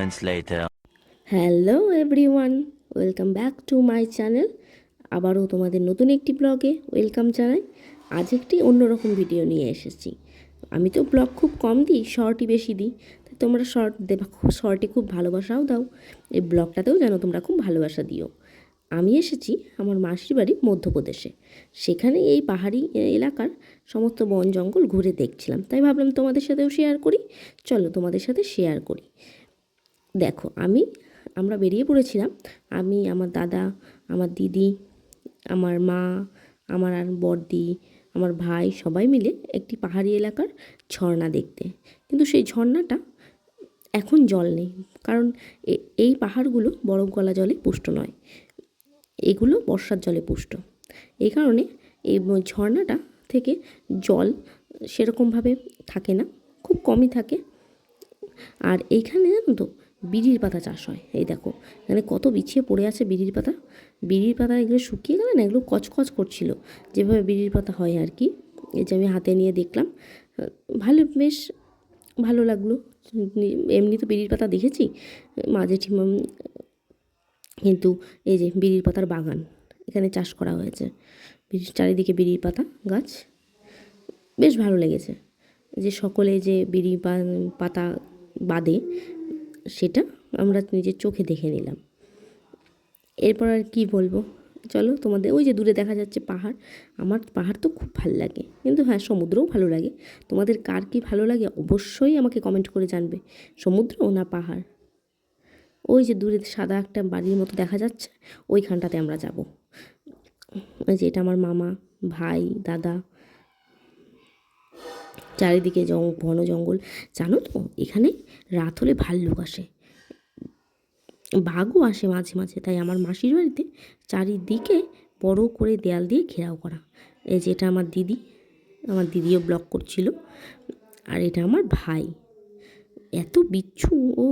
moments later. Hello everyone welcome back to my channel আবারও তোমাদের নতুন একটি ব্লগে ওয়েলকাম জানাই। আজ একটি অন্যরকম ভিডিও নিয়ে এসেছি। আমি তো ব্লগ খুব কম দিই শর্টই বেশি দিই। তাই তোমরা শর্ট দেবা শর্টে খুব ভালোবাসাও দাও। এই ব্লগটাতেও যেন তোমরা খুব ভালোবাসা দিও। আমি এসেছি আমার মাসির বাড়ি মধ্যপ্রদেশে। সেখানে এই পাহাড়ি এলাকার সমস্ত বন জঙ্গল ঘুরে দেখছিলাম। তাই ভাবলাম তোমাদের সাথেও শেয়ার করি। চলো তোমাদের সাথে শেয়ার করি। দেখো, আমি, আমরা বেরিয়ে পড়েছিলাম। আমি, আমার দাদা, আমার দিদি, আমার মা, আমার আর বড়দি, আমার ভাই সবাই মিলে একটি পাহাড়ি এলাকার ঝর্ণা দেখতে। কিন্তু সেই ঝর্ণাটা এখন জল নেই, কারণ এই পাহাড়গুলো বরফ গলা জলে পুষ্ট নয়। এগুলো বর্ষার জলে পুষ্ট। এই কারণে এই ঝর্ণাটা থেকে জল সেরকমভাবে থাকে না, খুব কমই থাকে। আর এইখানে জানো তো বিড়ির পাতা চাষ হয়। এই দেখো, এখানে কত বিছিয়ে পড়ে আছে বিড়ির পাতা। বিড়ির পাতা এগুলো শুকিয়ে গেলে না, এগুলো কচকচ করছিল। যেভাবে বিড়ির পাতা হয় আর কি। এই যে আমি হাতে নিয়ে দেখলাম, ভালো, বেশ ভালো লাগল। এমনি তো বিড়ির পাতা দেখেছি, মাঝে ঠিক কিন্তু এই যে বিড়ির পাতার বাগান, এখানে চাষ করা হয়েছে। চারিদিকে বিড়ির পাতা, গাছ। বেশ ভালো লেগেছে। যে সকলে যে বিড়ি পাতা বাদে সেটা আমরা নিজের চোখে দেখে নিলাম। এরপর আর কি বলব? চলো তোমাদের, ওই যে দূরে দেখা যাচ্ছে পাহাড়। আমার পাহাড় তো খুব ভালো লাগে। কিন্তু হ্যাঁ সমুদ্রও ভালো লাগে। তোমাদের কার কি ভালো লাগে অবশ্যই আমাকে কমেন্ট করে জানবে। সমুদ্র না পাহাড়? ওই যে দূরে সাদা একটা বাড়ির মতো দেখা যাচ্ছে, ওইখানটাতে আমরা যাব। ওই যে এটা আমার মামা, ভাই, দাদা চারিদিকে ঘন জঙ্গল। জানো তো, এখানে রাত হলে ভাল্লুক আসে। বাঘও আসে মাঝে মাঝে, তাই আমার মাসির বাড়িতে চারিদিকে বড় করে দেয়াল দিয়ে ঘেরাও করা। এই যে এটা আমার দিদি, আমার দিদিও ব্লক করছিল। আর এটা আমার ভাই। এত বিচ্ছু, ও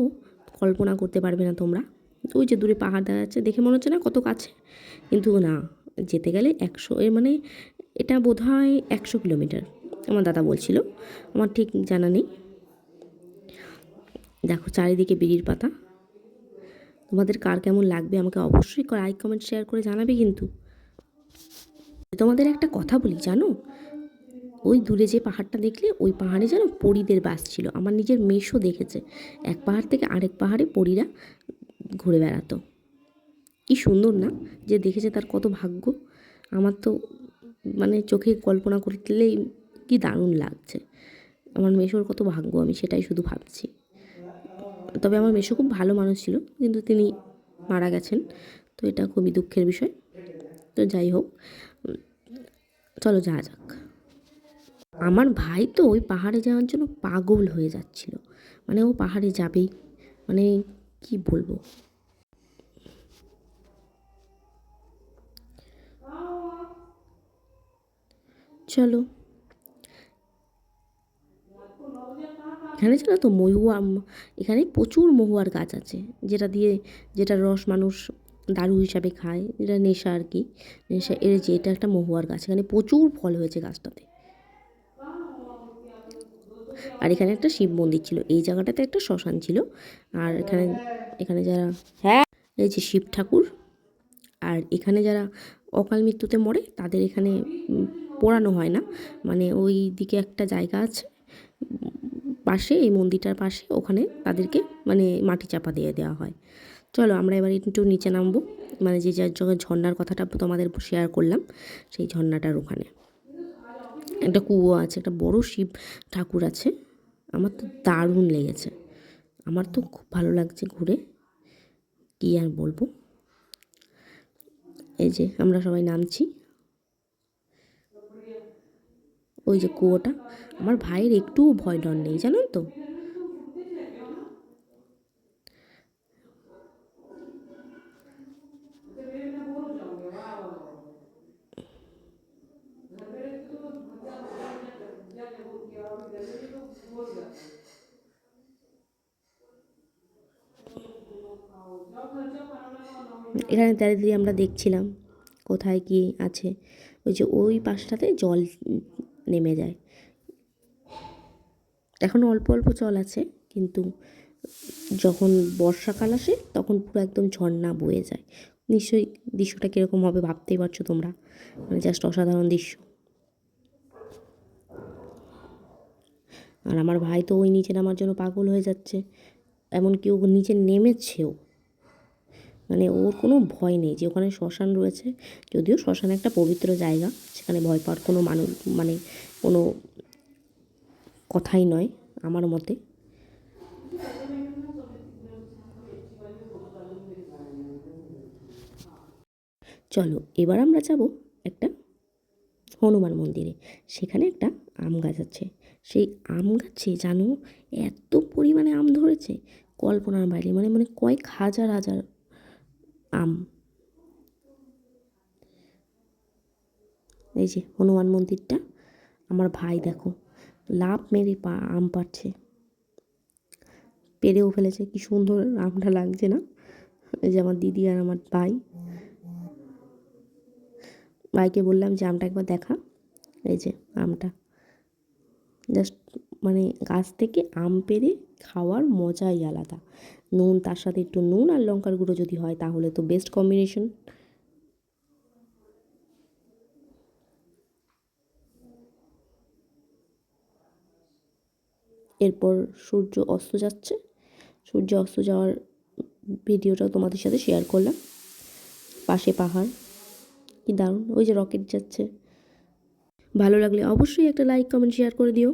কল্পনা করতে পারবে না তোমরা। ওই যে দূরে পাহাড় দেখা যাচ্ছে, দেখে মনে হচ্ছে না কত কাছে। কিন্তু না, যেতে গেলে একশো, এর মানে এটা বোধ হয় একশো কিলোমিটার। আমার দাদা বলছিল। আমার ঠিক জানা নেই। দেখো, চারিদিকে বিড়ির পাতা। তোমাদের কার কেমন লাগবে আমাকে অবশ্যই লাইক কমেন্ট শেয়ার করে জানাবে কিন্তু। তোমাদের একটা কথা বলি, জানো? ওই দূরে যে পাহাড়টা দেখলে, ওই পাহাড়ে যেন পরীদের বাস ছিল। আমার নিজের মেশও দেখেছে। এক পাহাড় থেকে আরেক পাহাড়ে পরীরা ঘুরে বেড়াতো। কি সুন্দর না যে দেখেছে তার কত ভাগ্য। আমার তো মানে চোখে কল্পনা করলেই কি দারুণ লাগছে। আমার মেশোর কত ভাগ্য, আমি সেটাই শুধু ভাবছি। তবে আমার মেশো খুব ভালো মানুষ ছিল, কিন্তু তিনি মারা গেছেন, তো এটা খুবই দুঃখের বিষয়। তো যাই হোক, চলো যাওয়া যাক। আমার ভাই তো ওই পাহাড়ে যাওয়ার জন্য পাগল হয়ে যাচ্ছিল। মানে ও পাহাড়ে যাবেই মানে কি বলব? চলো। এখানে জানো তো মহুয়া, এখানে প্রচুর মহুয়ার গাছ আছে, যেটা দিয়ে যেটার রস মানুষ দারু হিসাবে খায়, যেটা নেশা আর কি। নেশা, এর যে, এটা একটা মহুয়ার গাছ, এখানে প্রচুর ফল হয়েছে গাছটাতে। আর এখানে একটা শিব মন্দির ছিল, এই জায়গাটাতে একটা শ্মশান ছিল, আর এখানে এখানে যারা হ্যাঁ এই যে শিব ঠাকুর, আর এখানে যারা অকাল মৃত্যুতে মরে, তাদের এখানে পোড়ানো হয় না। মানে ওই দিকে একটা জায়গা আছে পাশে, এই মন্দিরটার পাশে ওখানে তাদেরকে মানে মাটি চাপা দিয়ে দেওয়া হয়। চলো আমরা এবার একটু নিচে নামবো। মানে যে যার জায়গায় ঝর্নার কথাটা তোমাদের শেয়ার করলাম, সেই ঝর্ণাটার ওখানে। একটা কুয়ো আছে, একটা বড় শিব ঠাকুর আছে। আমার তো দারুণ লেগেছে। আমার তো খুব ভালো লাগছে ঘুরে। কী আর বলব? এই যে আমরা সবাই নামছি। ওই যে কুয়োটা। আমার ভাইয়ের একটুও ভয় ডর নেই, জানেন তো? এখানে দাঁড়িয়ে আমরা দেখছিলাম কোথায় কি আছে, ওই যে ওই পাশটাতে জল নেমে যায়। এখন অল্প অল্প জল আছে, কিন্তু যখন বর্ষাকাল আসে তখন পুরো একদম ঝর্ণা বয়ে যায়। নিশ্চয়ই দৃশ্যটা কীরকম হবে ভাবতেই পারছ তোমরা? মানে জাস্ট অসাধারণ দৃশ্য। আর আমার ভাই তো ওই নিচে নামার জন্য পাগল হয়ে যাচ্ছে। এমনকি ও নিচে নেমেছেও। মানে ওর কোনো ভয় নেই যে ওখানে শ্মশান রয়েছে। যদিও শ্মশান একটা পবিত্র জায়গা, সেখানে ভয় পাওয়ার কোনো মানুষ মানে কোনো কথাই নয় আমার মতে। চলো, এবার আমরা যাব একটা হনুমান মন্দিরে। সেখানে একটা আম গাছ আছে। সেই আম গাছে জানো এত পরিমাণে আম ধরেছে। কল্পনার বাইরে মানে মানে কয়েক হাজার হাজার আম। এই যে হনুমান মন্দিরটা, আমার ভাই দেখো লাভ মেরে পা, আম পাচ্ছে পেরেও ফেলেছে, কি সুন্দর আমটা লাগছে না? এই যে আমার দিদি আর আমার ভাই। ভাইকে বললাম যে, আমটা একবার দেখা। এই যে আমটা। জাস্ট মানে গাছ থেকে আম পেরে খাওয়ার মজাই আলাদা। নুন, তার সাথে একটু নুন আর লঙ্কার গুঁড়ো যদি হয় তাহলে তো বেস্ট কম্বিনেশন এরপর সূর্য অস্ত যাচ্ছে। সূর্য অস্ত যাওয়ার ভিডিওটাও তোমাদের সাথে শেয়ার করলাম। পাশে পাহাড়, কি দারুণ, ওই যে রকেট যাচ্ছে। ভালো লাগলে অবশ্যই একটা লাইক কমেন্ট শেয়ার করে দিও।